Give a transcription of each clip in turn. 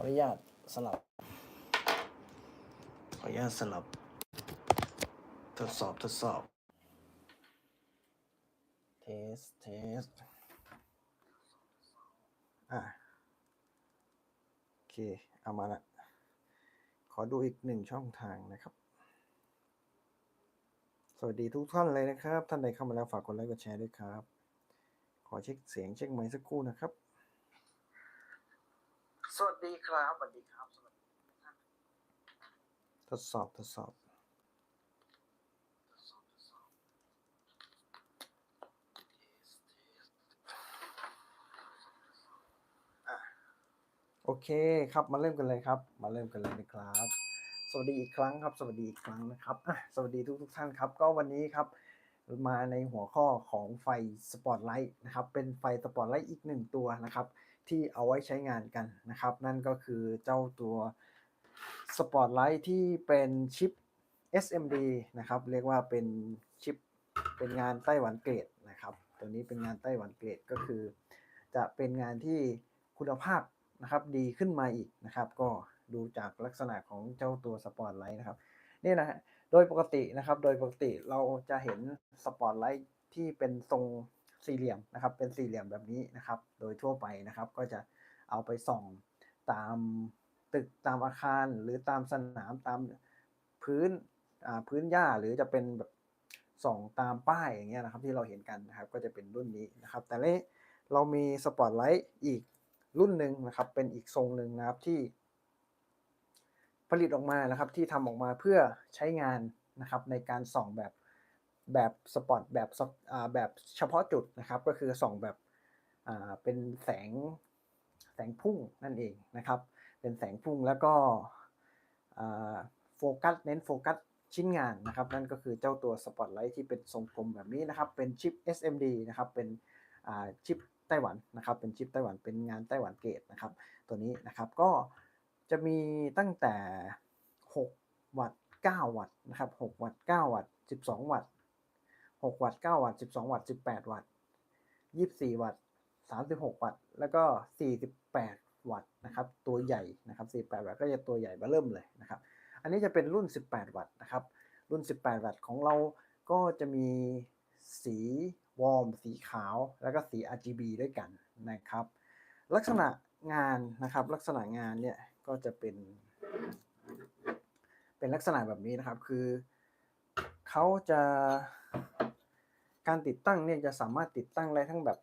ออนุญาตสลับ ขออนุญาตสลับ ทดสอบทดสอบ เทส เทส อะโอเค เอามาละ ขอดูอีกหนึ่งช่องทางนะครับ สวัสดีทุกท่านเลยนะครับ ท่านใดเข้ามาแล้วฝากกดไลค์กดแชร์ด้วยครับ ขอเช็คเสียงเช็คไมค์สักครู่นะครับ สวัสดีครับสวัสดีครับสวัสดีทุกท่านทดสอบทดสอบ โอเคครับมาเริ่มกันเลยครับ มาเริ่มกันเลยนะครับ สวัสดีอีกครั้งครับ สวัสดีอีกครั้งนะครับอะสวัสดีทุกทุกท่านครับ ก็วันนี้ครับ มาในหัวข้อของไฟสปอตไลท์นะครับ เป็นไฟสปอตไลท์อีกหนึ่งตัวนะครับ ที่เอาไว้ใช้งานกันนะครับ นั่นก็คือเจ้าตัวสปอตไลท์ที่เป็นชิป SMD นะครับ เรียกว่าเป็นชิปเป็นงานไต้หวันเกรดนะครับ ตัวนี้เป็นงานไต้หวันเกรดก็คือ จะเป็นงานที่คุณภาพนะครับดีขึ้นมาอีกนะครับ ก็ดูจากลักษณะของเจ้าตัวสปอตไลท์นะครับนี่นะฮะโดยปกตินะครับ โดยปกติเราจะเห็นสปอตไลท์ที่เป็นทรง สี่เหลี่ยมนะครับ เป็นสี่เหลี่ยมแบบนี้นะครับ โดยทั่วไปนะครับ ก็จะเอาไปส่องตามตึกตามอาคารหรือตามสนามตามพื้นพื้นหญ้าหรือจะเป็นแบบส่องตามป้ายอย่างเงี้ยนะครับที่เราเห็นกันนะครับก็จะเป็นรุ่นนี้นะครับ แต่นี้เรามีสปอตไลท์อีกรุ่นหนึ่งนะครับ เป็นอีกทรงหนึ่งนะครับที่ ผลิตออกมานะครับที่ทำออกมาเพื่อใช้งานนะครับในการส่องแบบ แบบสปอตแบบแบบเฉพาะจุดนะครับ ก็คือส่องแบบเป็นแสงแสงพุ่งนั่นเองนะครับ เป็นแสงพุ่งแล้วก็โฟกัสเน้นโฟกัสชิ้นงานนะครับ นั่นก็คือเจ้าตัวสปอตไลท์ที่เป็นทรงกลมแบบนี้นะครับ เป็นชิป SMD นะครับ เป็นชิปไต้หวันนะครับ เป็นชิปไต้หวันเป็นงานไต้หวันเกตนะครับ ตัวนี้นะครับก็จะมีตั้งแต่ 6 วัตต์9วัตต์นะครับ 6 วัตต์9วัตต์12 วัตต์ 6วัตต์9วัตต์12วัตต์18วัตต์24วัตต์36วัตต์แล้วก็48วัตต์นะครับ ตัวใหญ่นะครับ48วัตต์ก็จะตัวใหญ่เบ้อเริ่มเลยนะครับ อันนี้จะเป็นรุ่น18วัตต์นะครับ รุ่น18วัตต์ของเราก็จะมีสีวอร์มสีขาว แล้วก็สี RGB ด้วยกันนะครับ ลักษณะงานนะครับ ลักษณะงานเนี่ยก็จะเป็น เป็นลักษณะแบบนี้นะครับ คือเขาจะ การติดตั้งเนี่ยจะสามารถติดตั้งได้ทั้งแบบ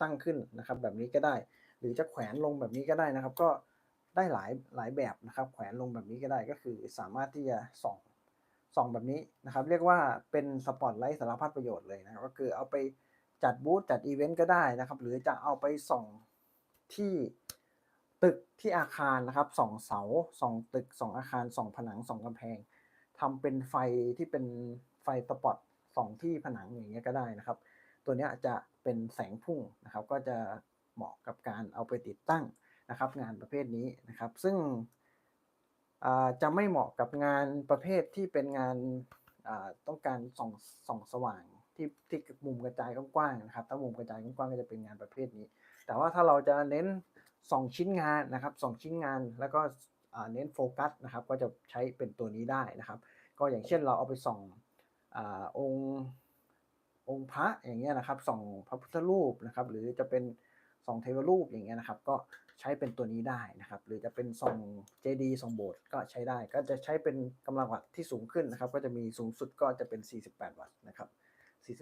ตั้งขึ้นนะครับแบบนี้ก็ได้ หรือจะแขวนลงแบบนี้ก็ได้นะครับ ก็ได้หลายหลายแบบนะครับ แขวนลงแบบนี้ก็ได้ก็คือสามารถที่จะส่องส่องแบบนี้นะครับ เรียกว่าเป็นสปอตไลท์สารพัดประโยชน์เลยนะก็คือเอาไปจัดบูธจัดอีเวนต์ก็ได้นะครับ หรือจะเอาไปส่องที่ตึกที่อาคารนะครับส่องเสาส่องตึกส่องอาคารส่องผนังส่องกำแพงทำเป็นไฟที่เป็นไฟสปอต ส่องที่ผนังอย่างเงี้ยก็ได้นะครับ ตัวนี้จะเป็นแสงพุ่งนะครับ ก็จะเหมาะกับการเอาไปติดตั้งนะครับ งานประเภทนี้นะครับ ซึ่งจะไม่เหมาะกับงานประเภทที่เป็นงานต้องการส่องส่องสว่างที่ที่มุมกระจายกว้างๆนะครับ ถ้ามุมกระจายกว้างๆก็จะเป็นงานประเภทนี้ แต่ว่าถ้าเราจะเน้นส่องชิ้นงานนะครับส่องชิ้นงานแล้วก็เน้นโฟกัสนะครับ ก็จะใช้เป็นตัวนี้ได้นะครับ ก็อย่างเช่นเราเอาไปส่อง อองค์องค์พระอย่างเงี้ยนะครับส่องพระพุทธรูปนะครับ หรือจะเป็นส่องเทวรูปอย่างเงี้ยนะครับ ก็ใช้เป็นตัวนี้ได้นะครับ หรือจะเป็นส่องเจดีย์ส่องโบสถ์ก็ใช้ได้ ก็จะใช้เป็นกำลังวัตต์ที่สูงขึ้นนะครับ ก็จะมีสูงสุดก็จะเป็น 48 วัตต์นะครับ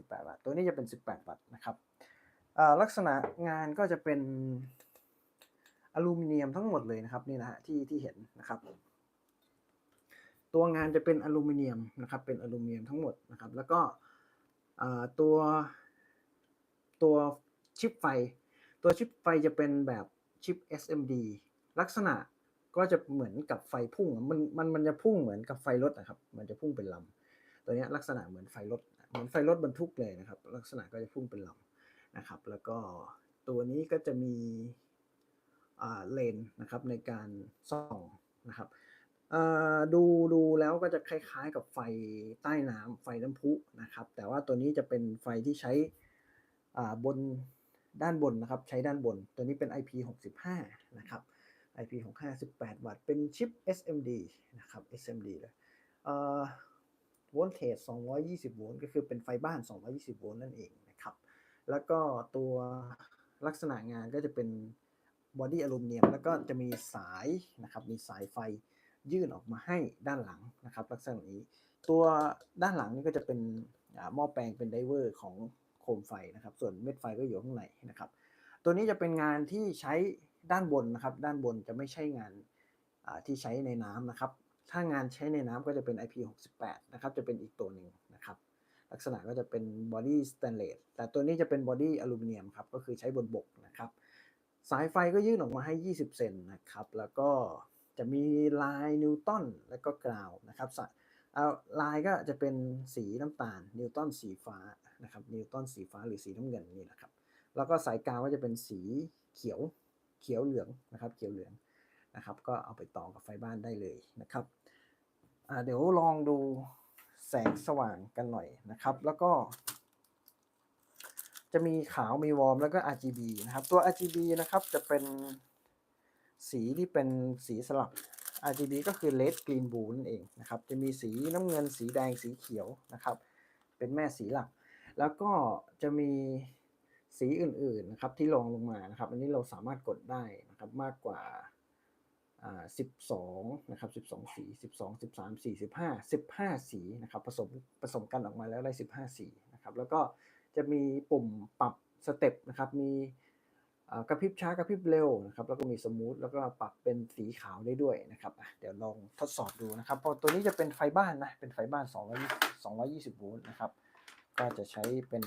48 วัตต์ตัวนี้จะเป็น 18 วัตต์นะครับลักษณะงานก็จะเป็นอลูมิเนียมทั้งหมดเลยนะครับนี่นะฮะที่ที่เห็นนะครับ ตัวงานจะเป็นอลูมิเนียมนะครับ เป็นอลูมิเนียมทั้งหมดนะครับ แล้วก็ตัวตัวชิปไฟ ตัวชิปไฟจะเป็นแบบชิป SMD ลักษณะก็จะเหมือนกับไฟพุ่ง มันมันมันจะพุ่งเหมือนกับไฟรถนะครับ มันจะพุ่งเป็นลำ ตัวนี้ลักษณะเหมือนไฟรถ เหมือนไฟรถบรรทุกเลยนะครับ ลักษณะก็จะพุ่งเป็นลำนะครับ แล้วก็ตัวนี้ก็จะมีเลนนะครับในการส่องนะครับ ดูดูแล้วก็จะคล้ายๆกับไฟใต้น้ำไฟน้ำพุนะครับ แต่ว่าตัวนี้จะเป็นไฟที่ใช้บนด้านบนนะครับ ใช้ด้านบน ตัวนี้เป็น IP65 นะครับ IP65 18วัตต์เป็นชิป SMD นะครับ SMD เลยเอ่อโวลเทจ220 โวลต์ก็คือเป็นไฟบ้าน 220 โวลต์นั่นเองนะครับ แล้วก็ตัวลักษณะงานก็จะเป็นบอดี้อลูมิเนียม แล้วก็จะมีสายนะครับ มีสายไฟ ยื่นออกมาให้ด้านหลังนะครับลักษณะนี้ ตัวด้านหลังนี่ก็จะเป็นหม้อแปลงเป็นไดเวอร์ของโคมไฟนะครับ ส่วนเม็ดไฟก็อยู่ข้างในนะครับ ตัวนี้จะเป็นงานที่ใช้ด้านบนนะครับ ด้านบนจะไม่ใช่งานที่ใช้ในน้ำนะครับ ถ้างานใช้ในน้ำก็จะเป็น IP68 นะครับ จะเป็นอีกตัวหนึ่งนะครับ ลักษณะก็จะเป็นบอดี้สแตนเลส แต่ตัวนี้จะเป็นบอดี้อลูมิเนียมครับ ก็คือใช้บนบกนะครับ สายไฟก็ยื่นออกมาให้ 20 เซนนะครับ แล้วก็ จะมีลายนิวตันแล้วก็กราวนะครับเอาลายก็จะเป็นสีน้ำตาล นิวตันสีฟ้านะครับนิวตันสีฟ้าหรือสีน้ำเงินนี่นะครับแล้วก็สายกาวก็จะเป็นสีเขียวเขียวเหลืองนะครับเขียวเหลืองนะครับก็เอาไปต่อกับไฟบ้านได้เลยนะครับเดี๋ยวลองดูแสงสว่างกันหน่อยนะครับ แล้วก็ จะมีขาวมีวอร์มแล้วก็ RGB นะครับ ตัว RGB นะครับจะเป็น สีที่เป็นสีสลับ RGB ก็คือ red green blue นั่นเองนะครับ จะมีสีน้ำเงินสีแดงสีเขียวนะครับ เป็นแม่สีหลัก แล้วก็จะมีสีอื่นๆนะครับที่รองลงมานะครับ อันนี้เราสามารถกดได้นะครับมากกว่า12 นะครับ 12 สี 12 13 45 15 สีนะครับผสมผสมกันออกมาแล้วได้ 15 สีนะครับ แล้วก็จะมีปุ่มปรับสเต็ปนะครับ มี กระพริบช้ากระพริบเร็วนะครับแล้วก็มีสมูทแล้วก็ปรับเป็นสีขาวได้ด้วยนะครับเดี๋ยวลองทดสอบดูนะครับพราะตัวนี้จะเป็นไฟบ้านนะเป็นไฟบ้าน200 220 โวลต์นะครับก็จะใช้เป็น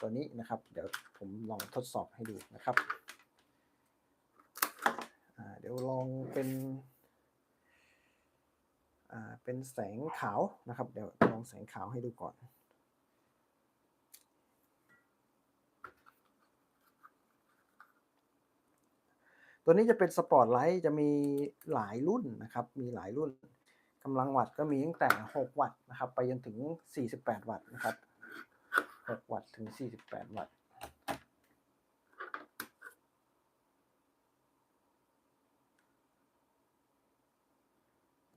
ตัวนี้นะครับ เดี๋ยวผมลองทดสอบให้ดูนะครับเดี๋ยวลองเป็นเป็นแสงขาวนะครับ เดี๋ยวลองแสงขาวให้ดูก่อน ตัวนี้จะเป็นสปอร์ตไลท์จะมีหลายรุ่นนะครับ มีหลายรุ่นกำลังวัตต์ก็มีตั้งแต่ 6 วัตต์นะครับ ไปจนถึง 48 วัตต์นะครับ 6 วัตต์ถึง 48 วัตต์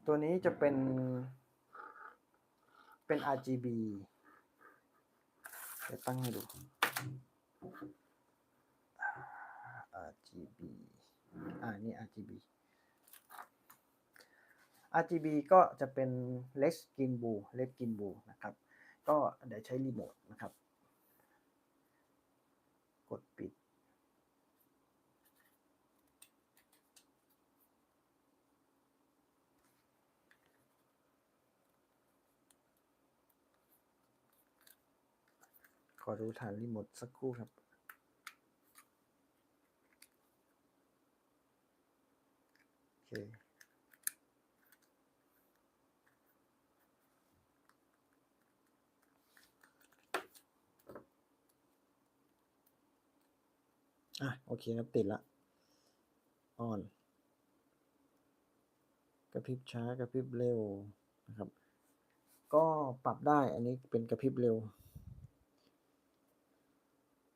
ตัวนี้จะเป็นเป็น RGB เดี๋ยวตั้งให้ดู RGB อ่านี่ RGB RGB ก็จะเป็น Red Green Blue Red Green Blue นะครับ ก็เดี๋ยวใช้รีโมทนะครับ กดปิด ขอดูฐานรีโมทสักครู่ครับ อะ โอเคครับติดละออนกระพริบช้ากระพริบเร็วนะครับ ก็ปรับได้อันนี้เป็นกระพริบเร็ว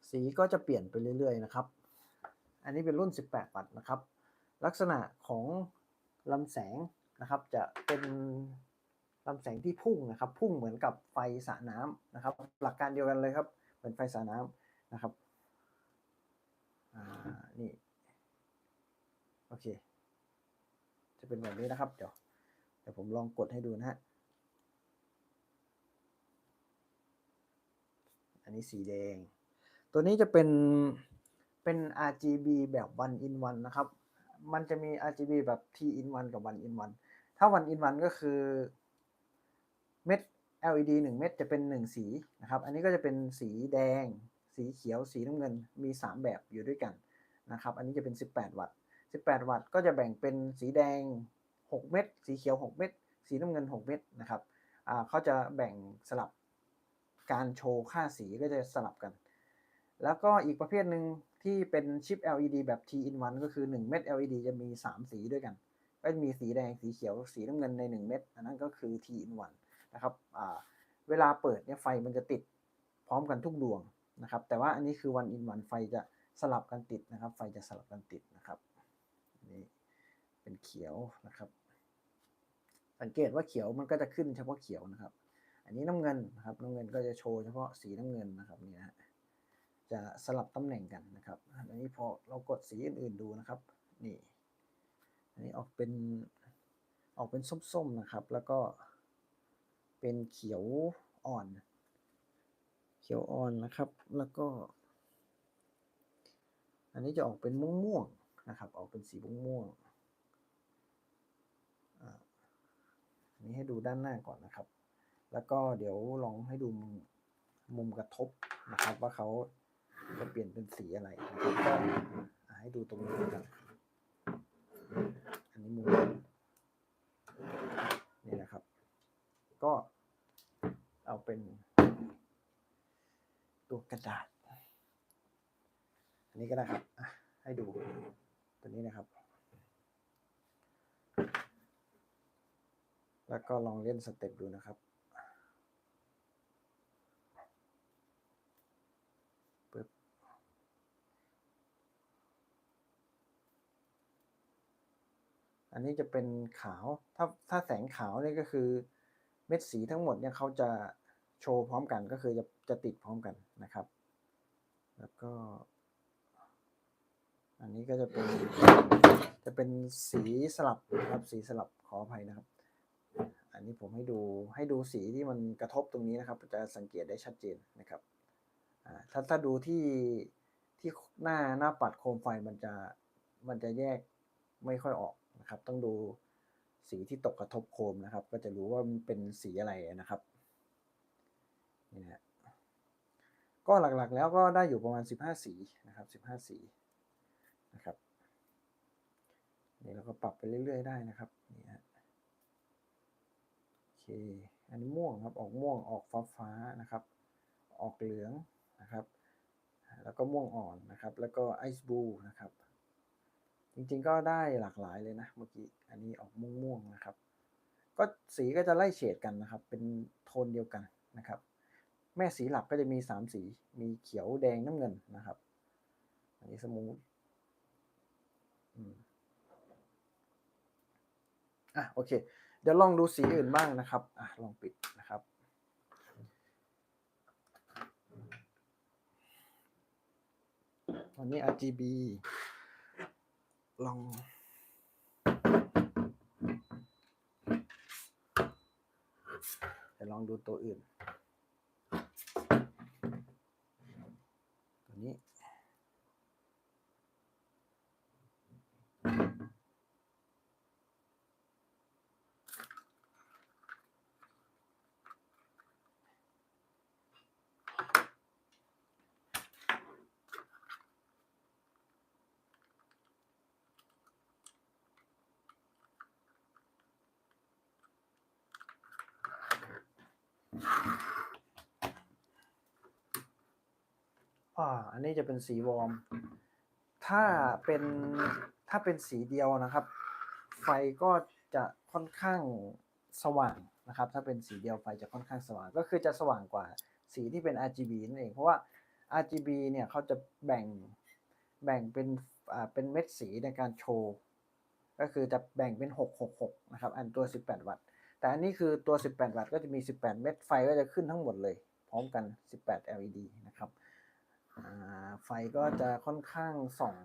สีก็จะเปลี่ยนไปเรื่อยๆนะครับ อันนี้เป็นรุ่น 18 วัตต์นะครับ ลักษณะของลำแสงนะครับ จะเป็นลำแสงที่พุ่งนะครับ พุ่งเหมือนกับไฟสระน้ำนะครับ หลักการเดียวกันเลยครับ เหมือนไฟสระน้ำนะครับอ่านี่โอเค จะเป็นแบบนี้นะครับ เดี๋ยวเดี๋ยวผมลองกดให้ดูนะฮะอันนี้สีแดง ตัวนี้จะเป็นเป็น RGB แบบ one in one นะครับ มันจะมี RGB แบบ T in one กับ one in one ถ้า one in one ก็คือเม็ด LED 1 เม็ดจะเป็น 1 สีนะครับ อันนี้ก็จะเป็นสีแดง สีเขียว สีน้ำเงิน มี 3 แบบอยู่ด้วยกันนะครับ อันนี้จะเป็น 18 วัตต์ 18 วัตต์ก็จะแบ่งเป็นสีแดง 6 เม็ด สีเขียว 6 เม็ด สีน้ำเงิน 6 เม็ดนะครับอ่าเขาจะแบ่งสลับการโชว์ค่าสีก็จะสลับกัน แล้วก็อีกประเภทหนึ่ง ที่เป็นชิป LED แบบ T in 1ก็คือ 1 เม็ด LED จะมี 3 สีด้วยกัน ก็จะมีสีแดง สีเขียว สีน้ำเงินใน 1 เม็ด อันนั้นก็คือ T in 1นะครับเวลาเปิดเนี่ยไฟมันจะติดพร้อมกันทุกดวงนะครับ แต่ว่าอันนี้คือ one in one ไฟจะสลับกันติดนะครับ ไฟจะสลับกันติดนะครับนนี้เป็นเขียวนะครับ สังเกตว่าเขียวมันก็จะขึ้นเฉพาะเขียวนะครับ อันนี้น้ำเงินนะครับ น้ำเงินก็จะโชว์เฉพาะสีน้ำเงินนะครับนี่ยฮะ จะสลับตำแหน่งกันนะครับอันนี้พอเรากดสีอื่นๆดูนะครับนี่อันนี้ออกเป็นออกเป็นส้มๆนะครับ แล้วก็เป็นเขียวอ่อน เขียวอ่อนนะครับ แล้วก็ อันนี้จะออกเป็นม่วงๆนะครับ ออกเป็นสีม่วงๆอ่าอันนี้ให้ดูด้านหน้าก่อนนะครับ แล้วก็เดี๋ยวลองให้ดูมุมกระทบนะครับว่าเขา จะเปลี่ยนเป็นสีอะไรนะครับก็ให้ดูตรงนี้นะครับอันนี้มุมนี่นะครับ ก็เอาเป็น ตัวกระดาษ อันนี้ก็ได้ครับให้ดูตัวนี้นะครับ แล้วก็ลองเล่นสเต็ปดูนะครับอั นนี้จะเป็นขาว ถ้าถ้าแสงขาวนี่ก็คือเม็ดสีทั้งหมดเนี่ยเขาจะโชว์พร้อมกันก็คือจะจะติดพร้อมกันนะครับ แล้วก็ อันนี้ก็จะเป็นจะเป็นสีสลับนะครับสีสลับขออภัยนะครับ อันนี้ผมให้ดูให้ดูสีที่มันกระทบตรงนี้นะครับ จะสังเกตได้ชัดเจนนะครับถ้าถ้าดูที่ที่หน้าหน้าปัดโคมไฟมันจะมันจะแยก ไม่ค่อยออกนะครับ ต้องดูสีที่ตกกระทบโคมนะครับ ก็จะรู้ว่ามันเป็นสีอะไรนะครับนี่นะก็หลักๆแล้วก็ได้อยู่ประมาณ 15 สีนะครับ 15 สีนะครับนี่เราก็ปรับไปเรื่อยๆได้นะครับนี่ฮะโอเคอันนี้ม่วงครับออกม่วงออกฟ้าฟ้าๆนะครับ ออกเหลืองนะครับ แล้วก็ม่วงอ่อนนะครับ แล้วก็ไอซ์บลูนะครับ จริงๆก็ได้หลากหลายเลยนะเมื่อกี้ อันนี้ออกม่วงๆนะครับ ก็สีก็จะไล่เฉดกันนะครับ เป็นโทนเดียวกันนะครับ แม่สีหลักก็จะมีสามสี มีเขียวแดงน้ำเงินนะครับ อันนี้สมูทอะโอเค เดี๋ยวลองดูสีอื่นบ้างนะครับ อะลองปิดนะครับวันนี้ RGB ลองเดี๋ยวลองดูตัวอื่น ตัวนี้ อ่าอันนี้จะเป็นสีวอร์ม ถ้าเป็นถ้าเป็นสีเดียวนะครับ ไฟก็จะค่อนข้างสว่างนะครับ ถ้าเป็นสีเดียวไฟจะค่อนข้างสว่าง ก็คือจะสว่างกว่าสีที่เป็น RGB นั่นเอง เพราะว่า RGB เนี่ยเขาจะแบ่งแบ่งเป็นอ่าเป็นเม็ดสีในการโชว์ ก็คือจะแบ่งเป็น 666 นะครับ อันตัว 18 วัตต์ แต่อันนี้คือตัว 18 วัตต์ก็จะมี 18 เม็ดไฟก็จะขึ้นทั้งหมดเลย พร้อมกัน 18 LED นะครับไฟก็จะค่อนข้างส่อง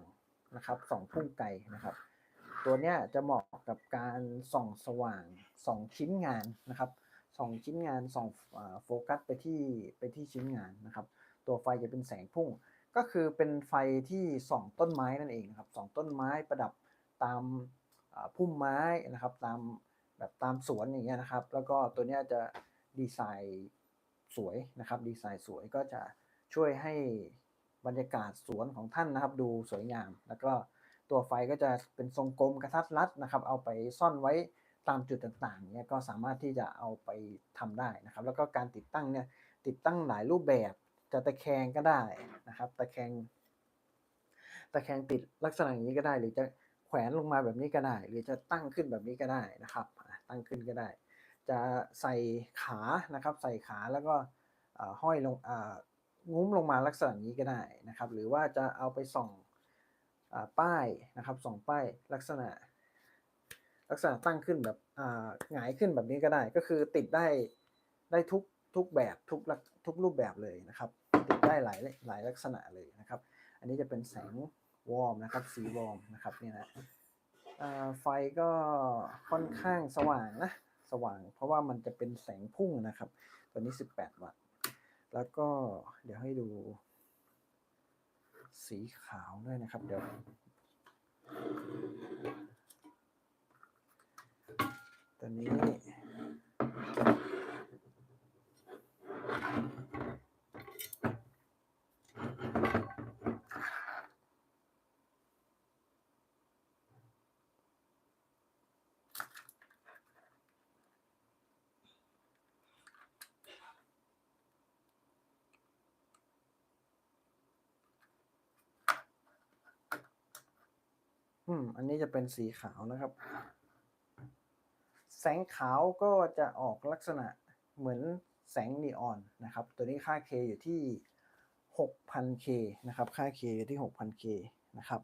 นะครับส่องพุ่งไกลนะครับ ตัวเนี้ยจะเหมาะกับการส่องสว่างส่องชิ้นงานนะครับส่องชิ้นงานส่องโฟกัสไปที่ไปที่ชิ้นงานนะครับ ตัวไฟจะเป็นแสงพุ่ง ก็คือเป็นไฟที่ส่องต้นไม้นั่นเองนะครับส่องต้นไม้ประดับตามพุ่มไม้นะครับตาม แบบตามสวนอย่างเงี้ยนะครับ แล้วก็ตัวเนี้ยจะดีไซน์สวยนะครับ ดีไซน์สวยก็จะช่วยให้บรรยากาศสวนของท่านนะครับ ดูสวยงาม แล้วก็ตัวไฟก็จะเป็นทรงกลมกระทัดรัดนะครับ เอาไปซ่อนไว้ตามจุดต่างๆเนี่ยก็สามารถที่จะเอาไปทำได้นะครับ แล้วก็การติดตั้งเนี่ยติดตั้งหลายรูปแบบจะตะแคงก็ได้นะครับ ตะแคงตะแคงติดลักษณะอย่างนี้ก็ได้ หรือจะแขวนลงมาแบบนี้ก็ได้ หรือจะตั้งขึ้นแบบนี้ก็ได้นะครับ ตั้งขึ้นก็ได้ จะใส่ขานะครับใส่ขาแล้วก็ห้อยลงงุ้มลงมาลักษณะนี้ก็ได้นะครับ หรือว่าจะเอาไปส่องอป้ายนะครับส่องป้ายลักษณะ ลักษณะตั้งขึ้นแบบหงายขึ้นแบบนี้ก็ได้ ก็คือติดได้ได้ทุกทุกแบบทุกลทุกรูปแบบเลยนะครับ ติดได้หลายหลายลักษณะเลยนะครับ อันนี้จะเป็นแสงวอร์มนะครับสีวอร์มนะครับนี่นะ ไฟก็ค่อนข้างสว่างนะ สว่าง เพราะว่ามันจะเป็นแสงพุ่งนะครับ ตัวนี้ 18 วัตต์ แล้วก็เดี๋ยวให้ดู สีขาวด้วยนะครับ เดี๋ยวตัวนี้ อืม อันนี้จะเป็นสีขาวนะครับ แสงขาวก็จะออกลักษณะเหมือนแสงนีออนนะครับ ตัวนี้ค่า K อยู่ที่ 6,000K นะครับ ค่า K อยู่ที่ 6,000K นะครับ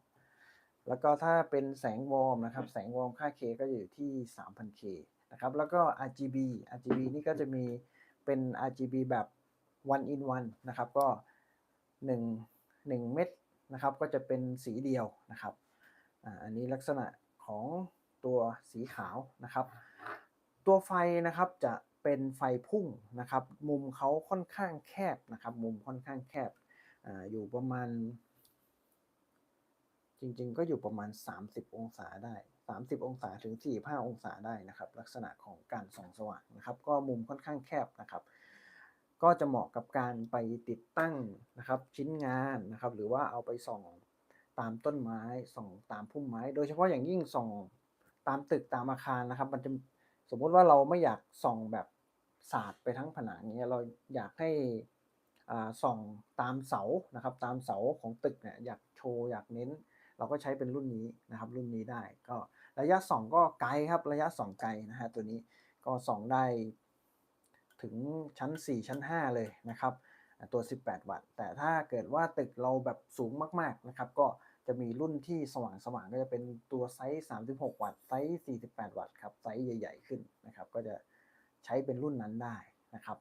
แล้วก็ถ้าเป็นแสงวอร์มนะครับ แสงวอร์มค่า K ก็อยู่ที่ 3,000K นะครับ แล้วก็ RGB RGB นี่ก็จะมีเป็น RGB แบบ one in one นะครับ ก็ 1 1 เม็ดนะครับ ก็จะเป็นสีเดียวนะครับ อันนี้ลักษณะของตัวสีขาวนะครับ ตัวไฟนะครับจะเป็นไฟพุ่งนะครับ มุมเขาค่อนข้างแคบนะครับ มุมค่อนข้างแคบออยู่ประมาณ จริงๆ ก็อยู่ประมาณ 30 องศาได้ 30 องศาถึง 45 องศาได้นะครับ ลักษณะของการส่องสว่างนะครับ ก็มุมค่อนข้างแคบนะครับ ก็จะเหมาะกับการไปติดตั้งนะครับ ชิ้นงานนะครับ หรือว่าเอาไปส่อง ตามต้นไม้ส่องตามพุ่มไม้ โดยเฉพาะอย่างยิ่งส่องตามตึกตามอาคารนะครับ มันจะสมมุติว่าเราไม่อยากส่องแบบสาดไปทั้งผนังเนี้ยเราอยากให้อ่าส่องตามเสานะครับ ตามเสาของตึกเนี่ยอยากโชว์อยากเน้น เราก็ใช้เป็นรุ่นนี้นะครับ รุ่นนี้ได้ก็ระยะส่องก็ไกลครับระยะส่องไกลนะฮะตัวนี้ก็ส่องได้ถึงชั้น 4 ชั้น 5 เลยนะครับ ตัว 18 วัตต์ แต่ถ้าเกิดว่าตึกเราแบบสูงมากๆนะครับ ก็จะมีรุ่นที่สว่างสว่างๆก็จะเป็นตัวไซส์ 36 วัตต์ ไซส์ 48 วัตต์ครับ ไซส์ใหญ่ ๆ ขึ้นนะครับ ก็จะใช้เป็นรุ่นนั้นได้นะครับ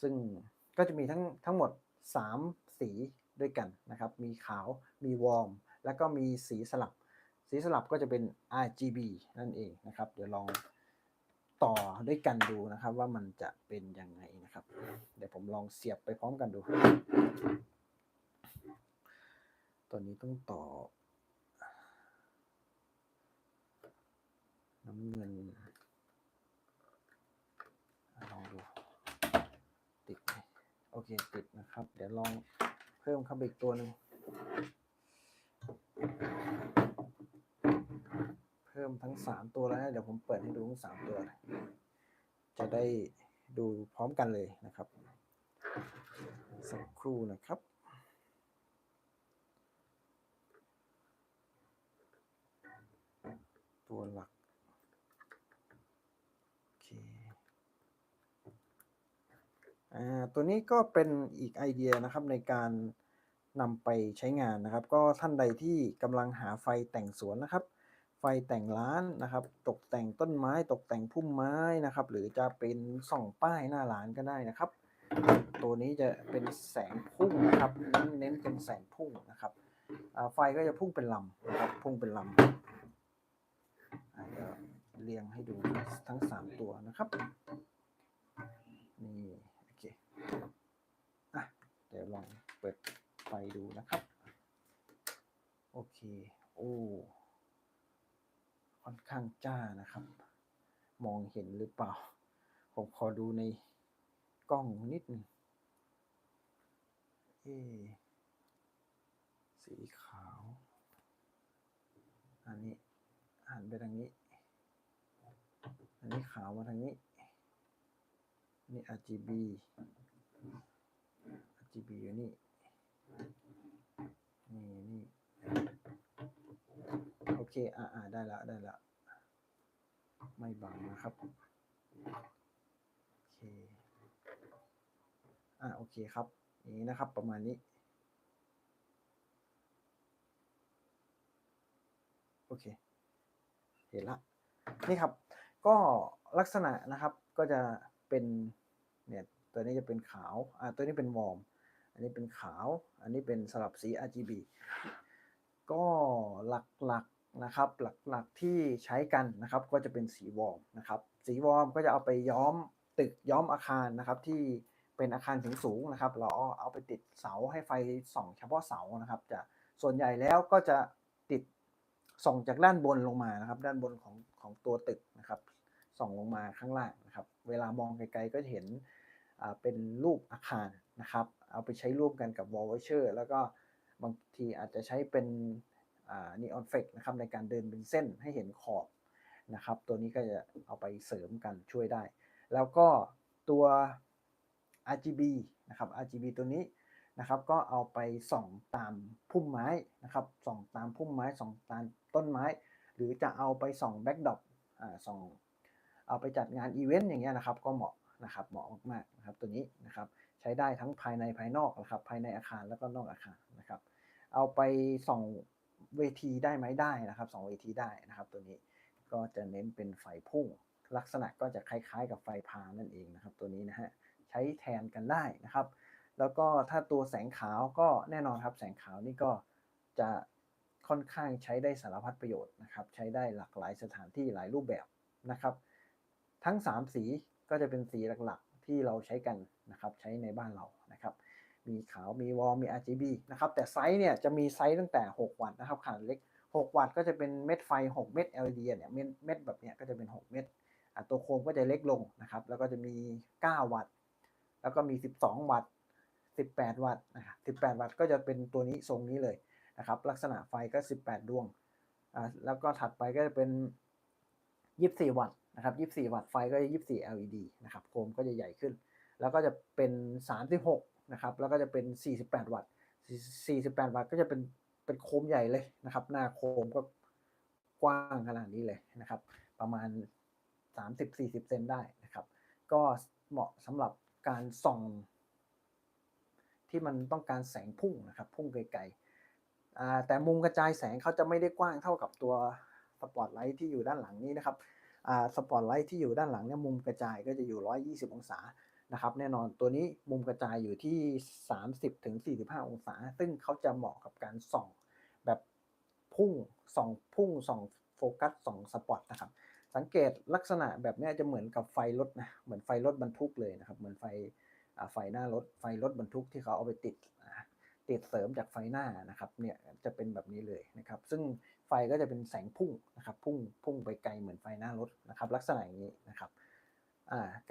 ซึ่งก็จะมีทั้งทั้งหมด 3 สีด้วยกันนะครับ มีขาว มีวอร์ม แล้วก็มีสีสลับ สีสลับก็จะเป็น RGB นั่นเองนะครับ เดี๋ยวลอง ต่อด้วยกันดูนะครับ ว่ามันจะเป็นยังไงนะครับ เดี๋ยวผมลองเสียบไปพร้อมกันดูตัวนี้ต้องต่อ น้ำเงินลองดู ติด โอเค ติดนะครับ เดี๋ยวลองเพิ่มเข้าไปอีกตัวหนึ่ง พิ่มทั้งสามตัวแล้วนะเดี๋ยวผมเปิดให้ดูทั้งสามตัว จะได้ดูพร้อมกันเลยนะครับ สักครู่นะครับตัวหลัก โอเค อ่า ตัวนี้ก็เป็นอีกไอเดียนะครับในการนำไปใช้งานนะครับ ก็ท่านใดที่กำลังหาไฟแต่งสวนนะครับ ไฟแต่งร้านนะครับ ตกแต่งต้นไม้ตกแต่งพุ่มไม้นะครับ หรือจะเป็นส่องป้ายหน้าร้านก็ได้นะครับ ตัวนี้จะเป็นแสงพุ่งนะครับเน้นเน้นเป็นแสงพุ่งนะครับไฟก็จะพุ่งเป็นลำนะครับพุ่งเป็นลำเดี๋ยวเรียงให้ดูทั้งสามตัวนะครับนี่โอเคอะเดี๋ยวลองเปิดไฟดูนะครับ โอเค โอ้ ค่อนข้างจ้านะครับ มองเห็นหรือเปล่า ผมขอดูในกล้องนิดนึงเอสีขาว อันนี้หันไปทางนี้ อันนี้ขาวมาทางนี้ นี่ RGB RGB อยู่นี่นี่ โอเคอ่าอ่าได้ละได้ละไม่บังนะครับ โอเค อ่าโอเคครับ นี้นะครับ ประมาณนี้ โอเค เห็นละ นี่ครับ ก็ลักษณะนะครับ ก็จะเป็นเนี่ย ตัวนี้จะเป็นขาว อ่า ตัวนี้เป็นวอร์ม อันนี้เป็นขาว อันนี้เป็นสลับสี RGB ก็หลักๆ นะครับหลักๆที่ใช้กันนะครับก็จะเป็นสีวอร์มนะครับสีวอร์มก็จะเอาไปย้อมตึกย้อมอาคารนะครับที่เป็นอาคารสูงสูงๆนะครับ เราเอาไปติดเสาให้ไฟส่องเฉพาะเสานะครับจะส่วนใหญ่แล้วก็จะติดส่องจากด้านบนลงมานะครับ ด้านบนของของตัวตึกนะครับส่องลงมาข้างล่างนะครับ เวลามองไกลๆก็จะเห็นเป็นรูปอาคารนะครับ เอาไปใช้ร่วมกันกับ wall washer แล้วก็บางทีอาจจะใช้เป็น นีออนเฟกนะครับในการเดินเป็นเส้นให้เห็นขอบนะครับ ตัวนี้ก็จะเอาไปเสริมกันช่วยได้ แล้วก็ตัว RGB นะครับ RGB ตัวนี้นะครับก็เอาไปส่องตามพุ่มไม้นะครับส่องตามพุ่มไม้ส่องตามต้นไม้ หรือจะเอาไปส่องแบ็กดอปอ่าส่องเอาไปจัดงานอีเวนต์อย่างเงี้ยนะครับก็เหมาะนะครับเหมาะมากๆนะครับตัวนี้นะครับใช้ได้ทั้งภายในภายนอกนะครับภายในอาคารแล้วก็นอกอาคารนะครับเอาไปส่อง เวทีได้ไหมได้นะครับสองเวทีได้นะครับ ตัวนี้ก็จะเน้นเป็นไฟพุ่ง ลักษณะก็จะคล้ายๆ กับไฟพานั่นเองนะครับ ตัวนี้นะฮะใช้แทนกันได้นะครับ แล้วก็ถ้าตัวแสงขาวก็แน่นอนครับ แสงขาวนี่ก็จะค่อนข้างใช้ได้สารพัดประโยชน์นะครับ ใช้ได้หลากหลายสถานที่หลายรูปแบบนะครับ ทั้ง 3 สีก็จะเป็นสีหลักๆ ที่เราใช้กันนะครับ ใช้ในบ้านเรานะครับ มีขาวมีวอลมี RGB นะครับแต่ไซส์เนี่ยจะมีไซส์ตั้งแต่ 6 วัตต์นะครับขนาดเล็ก 6 วัตต์ก็จะเป็นเม็ดไฟ 6 เม็ด LED เนี่ยเม็ดเม็ดแบบเนี้ยก็จะเป็น 6 เม็ดตัวโคมก็จะเล็กลงนะครับแล้วก็จะมี 9 วัตต์ แล้วก็มี 12 วัตต์ 18 วัตต์นะครับ18 วัตต์ก็จะเป็นตัวนี้ทรงนี้เลยนะครับลักษณะไฟก็ 18 ดวงอ่าแล้วก็ถัดไปก็จะเป็น 24 วัตต์นะครับ24 วัตต์ไฟก็จะ24 LED นะครับโคมก็จะใหญ่ขึ้น แล้วก็จะเป็น 36 นะครับ แล้วก็จะเป็น 48 วัตต์48 วัตต์ก็จะเป็นเป็นโคมใหญ่เลยนะครับ หน้าโคมก็กว้างขนาดนี้เลยนะครับ ประมาณ 30-40 เซนได้นะครับ ก็เหมาะสำหรับการส่องที่มันต้องการแสงพุ่งนะครับ พุ่งไกลๆแต่มุมกระจายแสงเขาจะไม่ได้กว้างเท่ากับตัวสปอตไลท์ที่อยู่ด้านหลังนี้นะครับสปอตไลท์ที่อยู่ด้านหลังเนี่ยมุมกระจายก็จะอยู่ 120 องศา นะครับแน่นอนตัวนี้มุมกระจายอยู่ที่ 30ถึง45องศา ซึ่งเขาจะเหมาะกับการส่องแบบพุ่งส่องพุ่งส่องโฟกัสส่องสปอตนะครับสังเกตลักษณะแบบนี้จะเหมือนกับไฟรถนะเหมือนไฟรถบรรทุกเลยนะครับ เหมือนไฟไฟหน้ารถไฟรถบรรทุกที่เขาเอาไปติดติดเสริมจากไฟหน้านะครับเนี่ยจะเป็นแบบนี้เลยนะครับ ซึ่งไฟก็จะเป็นแสงพุ่งนะครับพุ่งพุ่งไปไกลเหมือนไฟหน้ารถนะครับ ลักษณะอย่างนี้นะครับ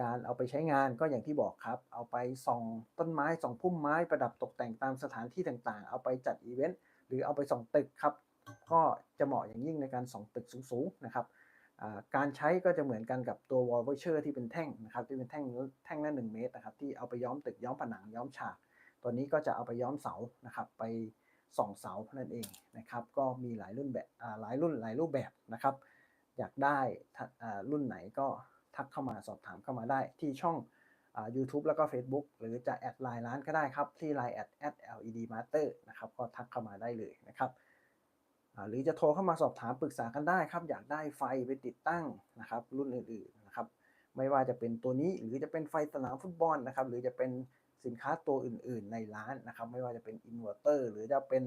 การเอาไปใช้งานก็อย่างที่บอกครับ เอาไปส่องต้นไม้ส่องพุ่มไม้ประดับตกแต่งตามสถานที่ต่างๆ เอาไปจัดอีเวนต์หรือเอาไปส่องตึกครับ ก็จะเหมาะอย่างยิ่งในการส่องตึกสูงๆนะครับการใช้ก็จะเหมือนกันกับตัว wall washer ที่เป็นแท่งนะครับที่เป็นแท่งแท่งละหนึ่งเมตรนะครับที่เอาไปย้อมตึกย้อมผนังย้อมฉาก ตัวนี้ก็จะเอาไปย้อมเสานะครับ ไปส่องเสานั่นเองนะครับ ก็มีหลายรุ่นแบบหลายรุ่นหลายรูปแบบนะครับ อยากได้รุ่นไหนก็ ทักเข้ามาสอบถามเข้ามาได้ที่ช่องอ่า YouTube แล้วก็ Facebook หรือจะแอดไลน์ร้านก็ได้ครับ ที่ line at at led master นะครับก็ทักเข้ามาได้เลยนะครับหรือจะโทรเข้ามาสอบถามปรึกษากันได้ครับ อยากได้ไฟไปติดตั้งนะครับ รุ่นอื่นๆนะครับ ไม่ว่าจะเป็นตัวนี้หรือจะเป็นไฟสนามฟุตบอลนะครับ หรือจะเป็นสินค้าตัวอื่นๆในร้านนะครับ ไม่ว่าจะเป็นอินเวอร์เตอร์หรือจะเป็น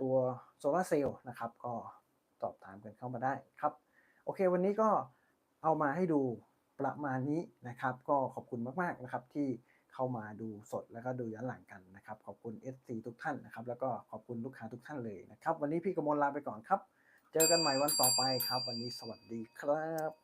ตัวโซลาเซลล์นะครับ ก็สอบถามกันเข้ามาได้ครับ โอเค วันนี้ก็ เอามาให้ดูประมาณนี้นะครับ ก็ขอบคุณมากๆนะครับที่เข้ามาดูสดแล้วก็ดูย้อนหลังกันนะครับ ขอบคุณ SC ทุกท่านนะครับ แล้วก็ขอบคุณลูกค้าทุกท่านเลยนะครับ วันนี้พี่กมลลาไปก่อนครับ เจอกันใหม่วันต่อไปครับ วันนี้สวัสดีครับ